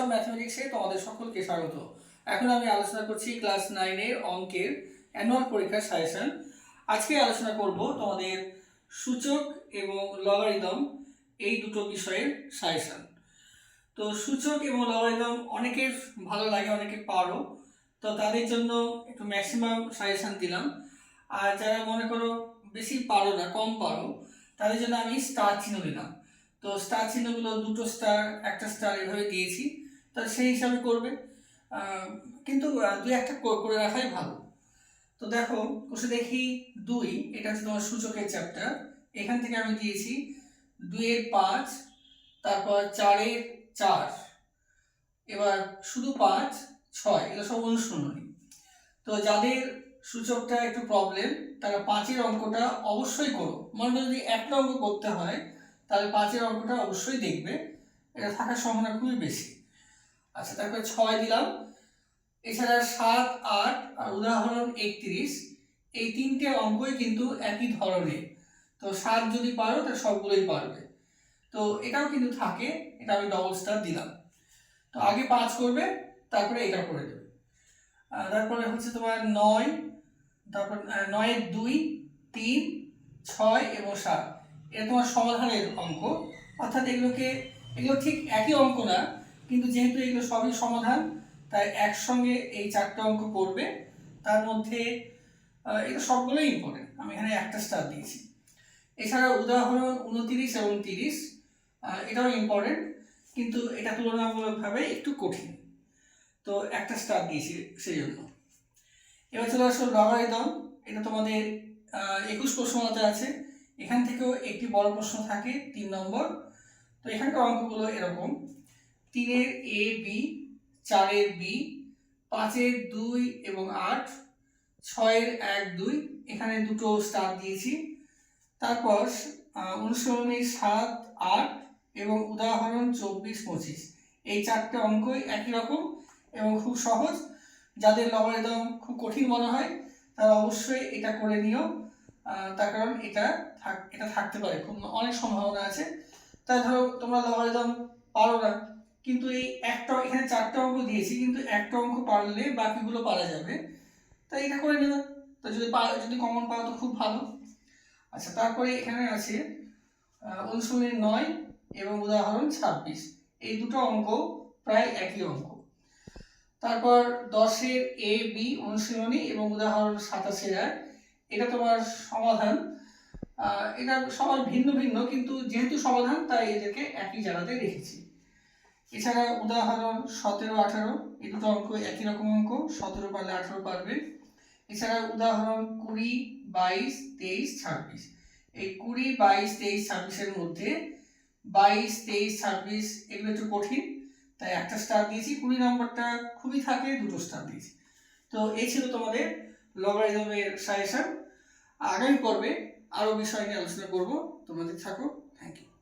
Of ম্যাথমেটিক্সে তোমাদের সকলকে স্বাগত। এখন আমি আলোচনা করছি ক্লাস নাইনের অঙ্কের অ্যানুয়াল পরীক্ষার সাজেশন আজকে আলোচনা করব তোমাদের সূচক এবং লগারিদম এই দুটো বিষয়ের সাজেশন তো সূচক এবং লগারিদম অনেকের ভালো লাগে, অনেকে পারো। তো তাদের জন্য একটু ম্যাক্সিমাম সাজেশন দিলাম। আর যারা মনে করো বেশি পারো না, কম পারো, তাদের জন্য আমি স্টার চিহ্ন দিলাম। তো স্টার চিহ্নগুলো দুটো স্টার একটা স্টার এভাবে দিয়েছি। তো সেই হিসাবে করবে। কিন্তু দুই একটা করে রাখাই ভালো। তো দেখো কোষে দেখি দুই, এটা হচ্ছে তোমার সূচকের চ্যাপ্টার এখান থেকে আমি দিয়েছি দুইয়ের পাঁচ, তারপর চারের চার। এবার শুধু পাঁচ, ছয়, এগুলো সব অনুশীলনী। তো যাদের সূচকটা একটু প্রবলেম তারা পাঁচের অঙ্কটা অবশ্যই করো। মনে যদি একটা অঙ্ক করতে হয় তাহলে পাঁচের অঙ্কটা অবশ্যই দেখবে। এটা থাকার সম্ভাবনা খুবই বেশি। আচ্ছা তারপরে ছয় দিলাম। এছাড়া সাত, আট আর উদাহরণ একত্রিশ, এই তিনটে অঙ্কই কিন্তু একই ধরনের। তো সাত যদি পারো, তাহলে সবগুলোই পারবে। তো এটাও কিন্তু থাকে। এটা আমি ডবল স্টার দিলাম। তো আগে পাঁচ করবে, তারপরে এটা করে দেবে। তারপরে হচ্ছে তোমার নয়, তারপর নয়ের দুই, তিন, ছয় এবং সাত। এটা তোমার সমাধানের অঙ্ক। অর্থাৎ এগুলোকে, এগুলো ঠিক একই অঙ্ক না, কিন্তু যেহেতু এগুলো সবই সমাধান, তাই একসঙ্গে এই চারটে অঙ্ক করবে। তার মধ্যে এগুলো সবগুলোই ইম্পর্টেন্ট আমি এখানে একটা স্টার দিয়েছি। এছাড়া উদাহরণ উনতিরিশ এবং তিরিশ এটাও ইম্পর্টেন্ট কিন্তু এটা তুলনামূলকভাবে একটু কঠিন। তো একটা স্টার দিয়েছি সেই জন্য এবার চলে আসো লগারিদম। এটা তোমাদের একুশ প্রশ্নতে আছে। এখান থেকেও একটি বড় প্রশ্ন থাকে, তিন নম্বর। তো এখানকার অঙ্কগুলো এরকম। তিনের এ, বি, চারের বি, পাঁচের দুই এবং আট, ছয়ের এক, দুই, এখানে দুটো স্টার দিয়েছি। তারপর অনুসরণী সাত, আট এবং উদাহরণ চব্বিশ, পঁচিশ। এই চারটে অঙ্কই একই রকম এবং খুব সহজ। যাদের লগারিদম খুব কঠিন মনে হয়, তারা অবশ্যই এটা করে নিও। তার কারণ এটা থাক এটা থাকতে পারে, খুব অনেক সম্ভাবনা আছে। তাই ধরো, তোমরা লগারিদম পারো না, কিন্তু এই একটা এখানে চারটা অঙ্ক দিয়েছি, কিন্তু একটা অঙ্ক পারলে বাকিগুলো পারা যাবে। তাই এটা করে নেবে তো যদি যদি কমন পাও তো খুব ভালো। আচ্ছা তারপরে এখানে আছে অনুশীলনী নয় এবং উদাহরণ ছাব্বিশ। এই দুটো অঙ্ক প্রায় একই অঙ্ক। তারপর দশের এ, বি অনুশীলনী এবং উদাহরণ সাতাশের এক এটা তোমার সমাধান। এটা সবার ভিন্ন ভিন্ন, কিন্তু যেহেতু সমাধান, তাই এদেরকে একই জায়গাতে রেখেছি। এছাড়া উদাহরণ সতেরো, আঠারো, এই দুটো অঙ্ক একই রকম অঙ্ক, সতেরো পারলে আঠারো পারবে। এছাড়া উদাহরণ কুড়ি, বাইশ, তেইশ, ছাব্বিশ। এই কুড়ি, বাইশ, তেইশ, ছাব্বিশের মধ্যে বাইশ, তেইশ, ছাব্বিশ, এগুলো একটু কঠিন, তাই একটা স্টার দিয়েছি, কুড়ি নম্বরটা খুবই থাকে, দুটো স্টার দিয়েছি। তো এই ছিল তোমাদের লগারিদমের সাজেশন আগামী পর্বে আরও বিষয় নিয়ে আলোচনা করব। তোমাদের থাকো। Thank you